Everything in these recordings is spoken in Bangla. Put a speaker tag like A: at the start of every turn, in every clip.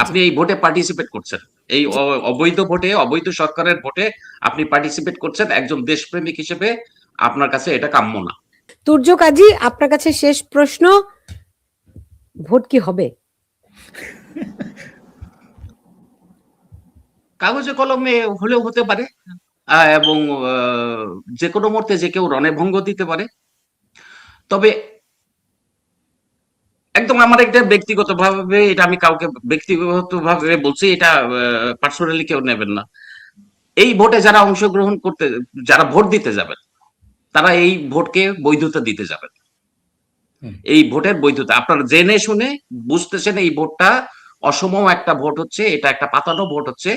A: আপনি এই ভোটে পার্টিসিপেট করছেন। এই অ- অবৈধ ভোটে অবৈধ সরকারের ভোটে আপনি পার্টিসিপেট করছেন একজন দেশপ্রেমিক হিসেবে। আপনার কাছে এটা কাম্য না।
B: তুর্য কাজী আপনার কাছে শেষ প্রশ্ন ভোট কি হবে?
A: কাগজে কলমে হলেও হতে পারে আহ, এবং আহ, যে কোনো মুহূর্তে যে কেউ রণে ভঙ্গ দিতে পারে। তবে একদম আমার একটা ব্যক্তিগত ভাবে এটা আমি কাউকে ব্যক্তিগত ভাবে বলছি এটা পার্সোনালি কেউ নেবেন না। এই ভোটে যারা অংশগ্রহণ করতে যারা ভোট দিতে যাবেন তারা এই ভোটকে বৈধতা দিতে যাবেন। এই ভোটের বৈধতা। আপনারা জেনে শুনে বুঝতেছেন এই ভোটটা অসম একটা ভোট হচ্ছে এটা একটা পাতানো ভোট হচ্ছে।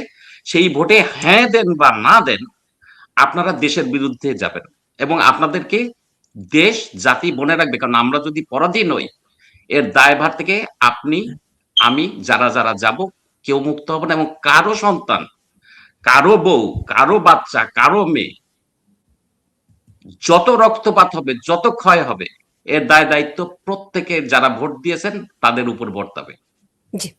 A: সেই ভোটে হ্যাঁ দেন বা না দেন আপনারা দেশের বিরুদ্ধে যাবেন। এবং আপনাদেরকে দেশ জাতি মনে রাখবে। কারণ আমরা যদি পরাধীন হই এর দায়ভার থেকে আপনি, আমি, যারা যারা যাব, কেউ মুক্ত হব না এবং কারও সন্তান, কারও বউ, কারও বাচ্চা, কারও মেয়ে, যত রক্তপাত হবে, যত ক্ষয় হবে, এর দায় দায়িত্ব প্রত্যেকে যারা ভোট দিয়েছেন, তাদের উপর বর্তাবে।
B: জি।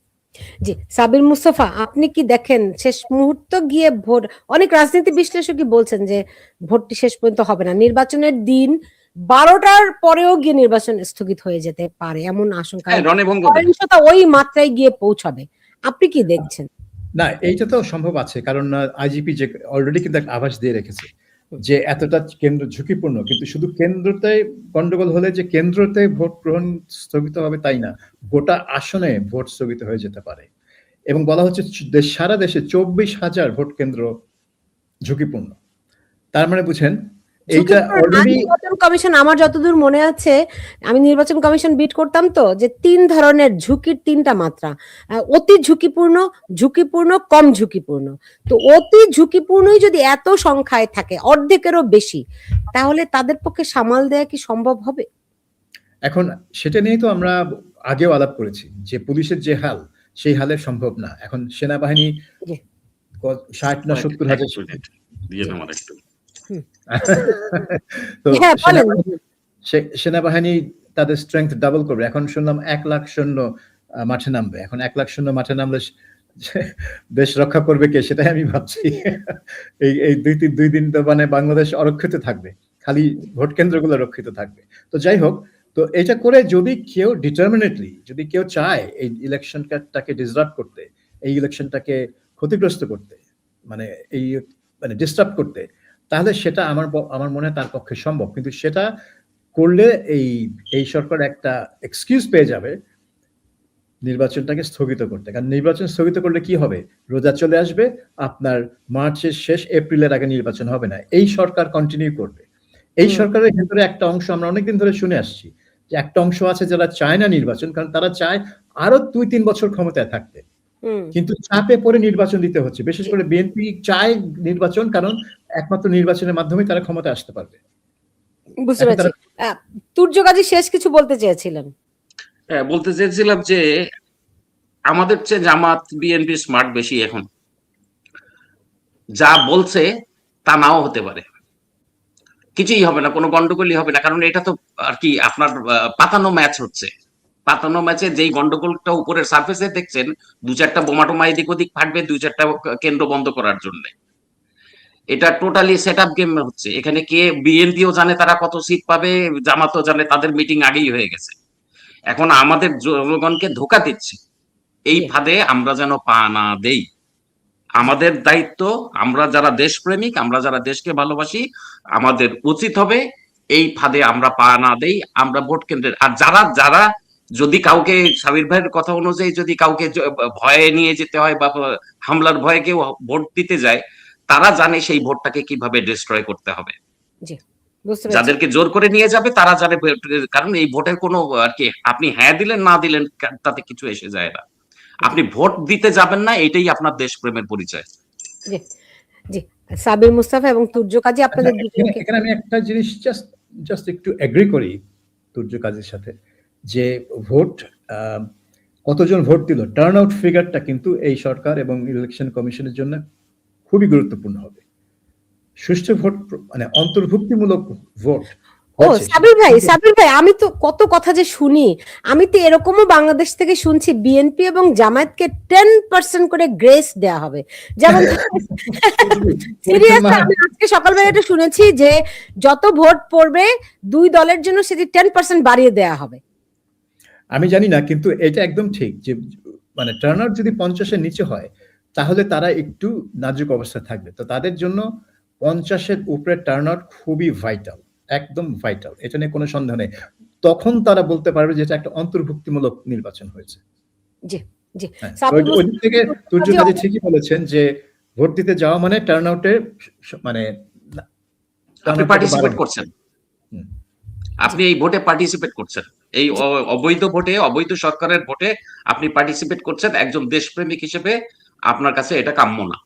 B: সাবির মুস্তফা, আপনি কি দেখেন, শেষ মুহূর্ত গিয়ে ভোট, অনেক রাজনীতি বিশ্লেষকই বলছেন যে ভোটটি শেষ পর্যন্ত হবে না। নির্বাচনের দিন বারোটার পরেও গিয়ে নির্বাচন স্থগিত হয়ে যেতে পারে এমন আশঙ্কা
A: হ্যাঁ
B: সহিংসতা ওই মাত্রায় গিয়ে পৌঁছাবে। আপনি কি দেখছেন?
C: না এইটা তো সম্ভব আছে কারণ আইজিপি যে অলরেডি কিন্তু একটা আভাস দিয়ে রেখেছে যে এতটা কেন্দ্র ঝুঁকিপূর্ণ কিন্তু শুধু কেন্দ্রতে গন্ডগোল হলে যে কেন্দ্রতে ভোট গ্রহণ স্থগিত হবে তাই না গোটা আসনে ভোট স্থগিত হয়ে যেতে পারে। এবং বলা হচ্ছে দেশ- সারা দেশে চব্বিশ হাজার ভোট কেন্দ্র ঝুঁকিপূর্ণ। তার মানে বুঝেন এইটা অলরেডি
B: নির্বাচন কমিশন আমার যতদূর মনে আছে আমি নির্বাচন কমিশন বিট করতাম তো যে তিন ধরনের ঝুঁকির তিনটা মাত্রা। অতি ঝুঁকিপূর্ণ ঝুঁকিপূর্ণ কম ঝুঁকিপূর্ণ। তো অতি ঝুঁকিপূর্ণই যদি এত সংখ্যায় থাকে অর্ধেকেরও বেশি তাহলে তাদের পক্ষে সামাল দেয়া কি সম্ভব হবে?
C: এখন সেটা নিয়ে তো আমরা আগেও আলাপ করেছি যে পুলিশের যে হাল সেই হালে সম্ভব না। এখন সেনাবাহিনী ষাট না সত্তর হাজার
A: দিয়ে একটু।
C: তো
B: হ্যাঁ
C: সেনাবাহিনী- তাদের স্ট্রেংথ ডাবল করবে। এখন শুনলাম এক লাখ সৈন্য মাঠে নামবে। এখন এক লাখ সৈন্য মাঠে নামলে দেশ রক্ষা করবে কে সেটাই আমি ভাবছি। এই এই দুই তিন দুই দিন তো মানে বাংলাদেশ অরক্ষিত থাকবে। খালি ভোট কেন্দ্রগুলো রক্ষিত থাকবে। তো যাই হোক তো এটা করে যদি কেউ ডিটারমিনেটলি যদি কেউ চায় এই ইলেকশনটাকে ডিসরাপ্ট করতে এই ইলেকশনটাকে ক্ষতিগ্রস্ত করতে মানে এই মানে ডিস্টার্ব করতে তাহলে সেটা আমার আমার মনে হয় তার পক্ষে সম্ভব। কিন্তু সেটা করলে এই এই সরকার একটা এক্সকিউজ পেয়ে যাবে নির্বাচনটাকে স্থগিত করতে। কারণ নির্বাচন স্থগিত করলে কি হবে? রোজা চলে আসবে আপনার মার্চের শেষ এপ্রিলের আগে নির্বাচন হবে না। এই সরকার কন্টিনিউ করবে। এই সরকারের ভেতরে একটা অংশ আমরা অনেকদিন ধরে শুনে আসছি যে একটা অংশ আছে যারা চায় না নির্বাচন কারণ তারা চায় আরও দুই তিন বছর ক্ষমতায় থাকতে। কিন্তু চাপে পড়ে নির্বাচন দিতে হচ্ছে। বিশেষ করে বিএনপি চায় নির্বাচন কারণ একমাত্র নির্বাচনের মাধ্যমে তারা ক্ষমতা আসতে পারবে।
B: বুঝতে পারছি। তুর্য কাজী শেষ কিছু বলতে চেয়েছিলেন?
A: হ্যাঁ বলতে চেয়েছিলাম যে আমাদের চেয়ে জামাত বিএনপি স্মার্ট বেশি এখন। যা বলছে তা নাও হতে পারে। কিছুই হবে না কোনো গন্ডগোলই হবে না কারণ এটা তো আর কি আপনার পাতানো ম্যাচ হচ্ছে। পাতানো ম্যাচে যেই গন্ডগোলটা উপরের সার্ফেসে দেখছেন দু চারটা বোমা টোমা এদিক ওদিক ফাটবে দু চারটা কেন্দ্র বন্ধ করার জন্য। এটা টোটালি সেট আপ গেম হচ্ছে। এখানে কে বিএনপিও জানে তারা কত সিট পাবে জামাতও জানে তাদের মিটিং আগেই হয়ে গেছে। এখন আমাদের জনগণকে ধোকা দিচ্ছে। এই। ফাঁদে আমরা যেন পা না দেই। আমাদের দায়িত্ব আমরা যারা দেশপ্রেমিক আমরা যারা দেশকে ভালোবাসি আমাদের উচিত হবে এই ফাঁদে আমরা পা না দেই আমরা ভোট কেন্দ্রের আর যারা যারা যদি কাউকে সাবির ভাইয়ের কথা অনুযায়ী যদি কাউকে ভয়ে নিয়ে যেতে হয় বা হামলার ভয়ে কেউ ভোট দিতে যায় তারা জানে সেই ভোটটাকে কীভাবে ডিস্ট্রয় করতে হবে। যাদেরকে জোর করে নিয়ে যাবে তারা জানে কারণ এই ভোটের কোনো আর কি আপনি হ্যাঁ দিলেন না দিলেন তাতে কিছু এসে যায় না। আপনি ভোট দিতে যাবেন না এটাই আপনার দেশপ্রেমের পরিচয়।
B: জি সাবির মুস্তাফা এবং তুর্য কাজী আপনাদের
C: আচ্ছা, এখানে- আমি একটা জিনিস জাস্ট জাস্ট একটু এগ্রি করি তুর্য কাজের সাথে যে ভোট আহ, কতজন ভোট দিল টার্ন আউট ফিগারটা কিন্তু এই সরকার এবং ইলেকশন কমিশনের জন্য খুবই গুরুত্বপূর্ণ হবে। সুষ্ঠু ভোট মানে অন্তর্ভুক্তিমূলক ভোট
B: ও সাবির ভাই সাবির ভাই আমি তো কত কথা যে শুনি আমি তো এরকমও বাংলাদেশ থেকে শুনছি বিএনপি এবং জামায়াতকে টেন পার্সেন্ট করে গ্রেস দেয়া হবে। যেমন সিরিয়াস আমি আজকে সকালবেলা এটা শুনেছি যে যত ভোট পড়বে দুই দলের জন্য সেটি টেন পার্সেন্ট বাড়িয়ে দেয়া হবে।
C: আমি জানি না কিন্তু এটা একদম ঠিক যে মানে টার্ন আউট যদি পঞ্চাশের নিচে হয় তাহলে তারা একটু নাজুক অবস্থায় থাকবে। তো তাদের জন্য পঞ্চাশের উপরে টার্ন আউট খুবই ভাইটাল একদম ভাইটাল এটা নিয়ে কোনো সন্দেহ নেই। তখন তারা বলতে পারবে যে এটা একটা অন্তর্ভুক্তিমূলক নির্বাচন হয়েছে।
B: জি জি।
C: হ্যাঁ, ওই থেকে তুর্য ঠিকই বলেছেন যে ভোট দিতে যাওয়া মানে টার্ন আউটে মানে
A: আপনি পার্টিসিপেট করছেন। আপনি এই ভোটে পার্টিসিপেট করছেন। এই অবৈধ ভোটে অবৈধ সরকারের ভোটে আপনি পার্টিসিপেট করছেন একজন দেশপ্রেমিক হিসেবে। আপনার কাছে এটা কাম্য না।